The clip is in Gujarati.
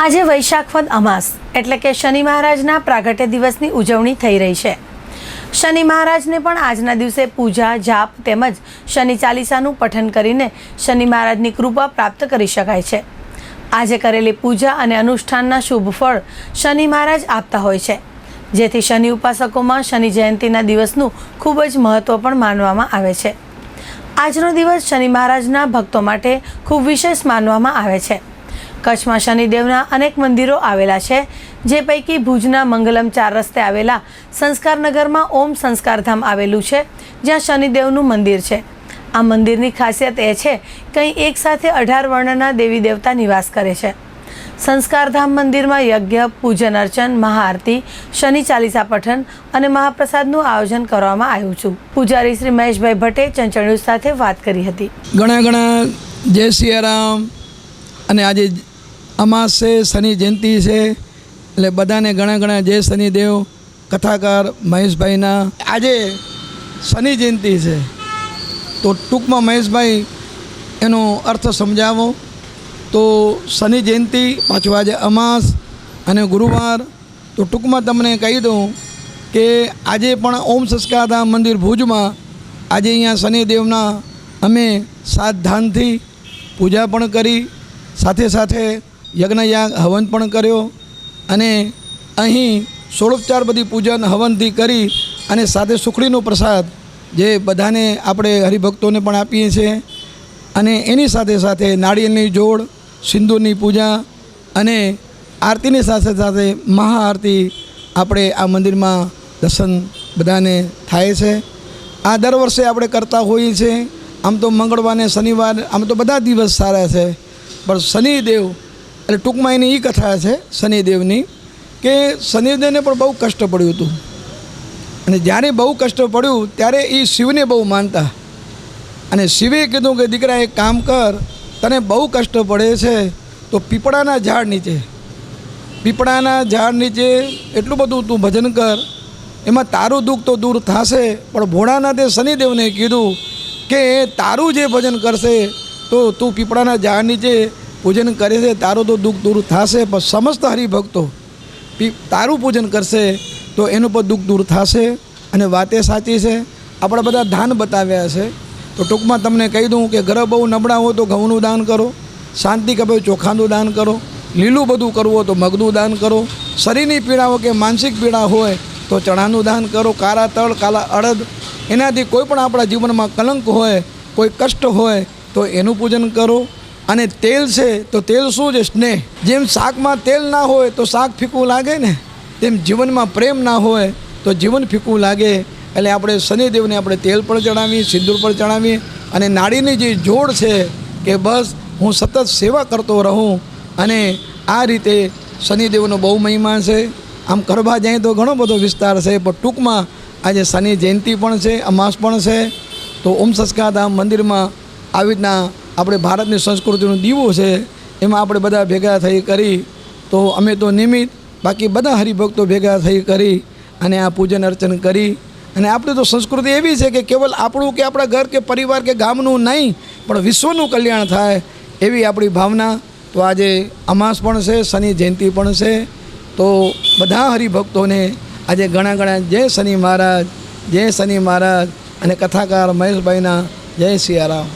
આજે વૈશાખ વદ અમાસ, એટલે કે શનિ મહારાજના પ્રાગટ્ય દિવસની ઉજવણી થઈ રહી છે. શનિ મહારાજને પણ આજના દિવસે પૂજા, જાપ તેમજ શનિ ચાલીસાનું પઠન કરીને શનિ મહારાજની કૃપા પ્રાપ્ત કરી શકાય છે. આજે કરેલી પૂજા અને અનુષ્ઠાનના શુભ ફળ શનિ મહારાજ આપતા હોય છે. જેથી શનિ ઉપાસકોમાં શનિ જયંતિના દિવસનું ખૂબ જ મહત્ત્વ પણ માનવામાં આવે છે. આજનો દિવસ શનિ મહારાજના ભક્તો માટે ખૂબ વિશેષ માનવામાં આવે છે. કચ્છમાં શનિદેવના અનેક મંદિરો આવેલા છે, જે પૈકી ભુજના મંગલમ ચાર રસ્તે આવેલા સંસ્કારનગરમાં ઓમ સંસ્કારધામ આવેલું છે, જ્યાં શનિદેવનું મંદિર છે. આ મંદિરની ખાસિયત એ છે કે અહીં એક સાથે અઢાર વર્ણના દેવી દેવતા નિવાસ કરે છે. સંસ્કારધામ મંદિરમાં યજ્ઞ, પૂજન, અર્ચન, મહાઆરતી, શનિ ચાલીસા પઠન અને મહાપ્રસાદનું આયોજન કરવામાં આવ્યું છું. પૂજારી શ્રી મહેશભાઈ ભટ્ટે ચંચળ સાથે વાત કરી હતી. ઘણા ઘણા જય સિયારામ અને આજે અમાસ છે, શનિ જયંતિ છે, એટલે બધાને ઘણા ઘણા જય શનિદેવ, કથાકાર મહેશભાઈના. આજે શનિ જયંતિ છે. તો ટૂંકમાં મહેશભાઈ, એનો અર્થ સમજાવો. તો શનિ જયંતિ, પાછું આજે અમાસ અને ગુરુવાર. તો ટૂંકમાં તમને કહી દઉં કે આજે પણ ઓમ સંસ્કારધામ મંદિર ભુજમાં આજે અહીંયા શનિદેવના અમે સાત ધાનથી પૂજા પણ કરી. સાથે સાથે યજ્ઞયાગ હવન પણ કર્યો અને અહીં સોળોપચાર બધી પૂજન હવનથી કરી અને સાથે સુખડીનો પ્રસાદ જે બધાને આપણે હરિભક્તોને પણ આપીએ છીએ. અને એની સાથે સાથે નાળિયેરની જોડ, સિંદૂરની પૂજા અને આરતીની સાથે સાથે મહાઆરતી આપણે આ મંદિરમાં દર્શન બધાને થાય છે. આ દર વર્ષે આપણે કરતા હોઈએ છીએ. આમ તો મંગળવારને શનિવાર, આમ તો બધા દિવસ સારા છે. પણ શનિદેવ એટલે ટૂંકમાં એની એ કથા છે શનિદેવની, કે શનિદેવને પણ બહુ કષ્ટ પડ્યું હતું. અને જ્યારે બહુ કષ્ટ પડ્યું, ત્યારે એ શિવને બહુ માનતા. અને શિવે કીધું કે, દીકરા, એક કામ કર, તને બહુ કષ્ટ પડે છે, તો પીપળાના ઝાડ નીચે. પીપળાના ઝાડ નીચે એટલું બધું તું ભજન કર, એમાં તારું દુઃખ તો દૂર થશે, પણ ભોળાનાથે શનિદેવને કીધું કે, તારું જે ભજન કરશે, તો તું પીપળાના ઝાડ નીચે પૂજન કરે છે, તારું તો દુઃખ દૂર થશે, પણ સમસ્ત હરિભક્તો તારું પૂજન કરશે તો એનું પણ દુઃખ દૂર થશે અને વાતે સાચી છે. આપણે બધા દાન બતાવ્યા છે. તો ટૂંકમાં તમને કહી દઉં કે ઘર બહુ નબળા હોય તો ઘઉંનું દાન કરો, શાંતિ કે ભાઈ ચોખાનું દાન કરો, લીલું બધું કરવું હોય તો મગનું દાન કરો, શરીરની પીડા હોય કે માનસિક પીડા હોય તો ચણાનું દાન કરો, કાળા તળ, કાળા અડદ, એનાથી કોઈ પણ આપણા જીવનમાં કલંક હોય, કોઈ કષ્ટ હોય તો એનું પૂજન કરો. અને તેલ છે, તો તેલ શું છે? સ્નેહ. જેમ શાકમાં તેલ ના હોય, તો શાક ફીકું લાગે ને? તેમ જીવનમાં પ્રેમ ના હોય, તો જીવન ફીકું લાગે. એટલે આપણે શનિદેવને આપણે તેલ પણ ચડાવીએ, સિંદૂર પણ ચડાવીએ. અને નાળીની જે જોડ છે, કે બસ હું સતત સેવા કરતો રહું. અને આ રીતે શનિદેવનો બહુ મહિમા છે. આમ કરવા જાય તો ઘણો બધો વિસ્તાર છે, પણ ટૂંકમાં આજે શનિ જયંતિ પણ છે, અમાસ પણ છે. તો ઓમ સંસ્કાર ધામ મંદિરમાં આવી રીતના આપણે ભારતની સંસ્કૃતિનો દીવો છે, એમાં આપણે બધા ભેગા થઈ કરી, તો અમે તો નિમિત્ત બાકી બધા હરિભક્તો ભેગા થઈ કરી અને આ પૂજન અર્ચન કરી. અને આપણી તો સંસ્કૃતિ એવી છે કે કેવલ આપણું કે આપણા ઘર કે પરિવાર કે ગામનું નહીં, પણ વિશ્વનું કલ્યાણ થાય એવી આપણી ભાવના. તો આજે અમાસ પણ છે, શનિ જયંતિ પણ છે, તો બધા હરિભક્તોને આજે ઘણા ઘણા જય શનિ મહારાજ, જય શનિ મહારાજ અને કથાકાર મહેશભાઈના જય સિયારામ.